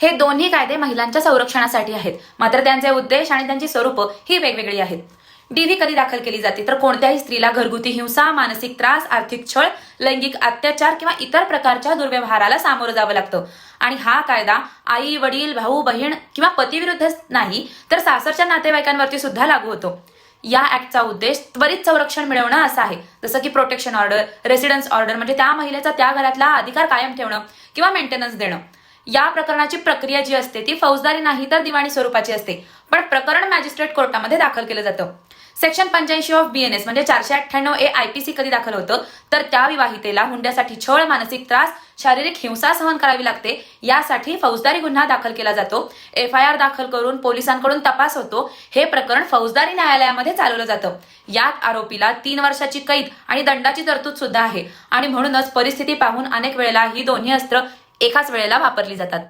हे दोन्ही कायदे महिलांच्या संरक्षणासाठी आहेत. मात्र त्यांचे उद्देश आणि त्यांची स्वरूप ही वेगवेगळी आहेत. डीव्ही कधी दाखल केली जाते? तर कोणत्याही स्त्रीला घरगुती हिंसा मानसिक त्रास आर्थिक छळ लैंगिक अत्याचार किंवा इतर प्रकारच्या दुर्व्यवहाराला सामोरं जावं लागतं. आणि हा कायदा आई वडील भाऊ बहीण किंवा पतीविरुद्ध नाही तर सासरच्या नातेवाईकांवरती सुद्धा लागू होतो. या ऍक्टचा उद्देश त्वरित संरक्षण मिळवणं असा आहे. जसं की प्रोटेक्शन ऑर्डर रेसिडेन्स ऑर्डर म्हणजे त्या महिलेचा त्या घरातला अधिकार कायम ठेवणं किंवा मेंटेनन्स देणं. या प्रकरणाची प्रक्रिया जी असते ती फौजदारी नाही तर दिवाणी स्वरूपाची असते. पण प्रकरण मॅजिस्ट्रेट कोर्टामध्ये दाखल केलं जातं. सेक्शन पंच्याऐंशी ऑफ बीएनएस म्हणजे चारशे अठ्ठ्याण्णव ए आयपीसी कधी दाखल होतं? तर त्या विवाहितेला हुंड्यासाठी छळ मानसिक त्रास शारीरिक हिंसा सहन करावी लागते. यासाठी फौजदारी गुन्हा दाखल केला जातो. एफ आय आर दाखल करून पोलिसांकडून तपास होतो. हे प्रकरण फौजदारी न्यायालयामध्ये चालवलं जातं. यात आरोपीला तीन वर्षाची कैद आणि दंडाची तरतूद सुद्धा आहे. आणि म्हणूनच परिस्थिती पाहून अनेक वेळेला ही दोन्ही अस्त्र एकाच वेळेला वापरली जातात.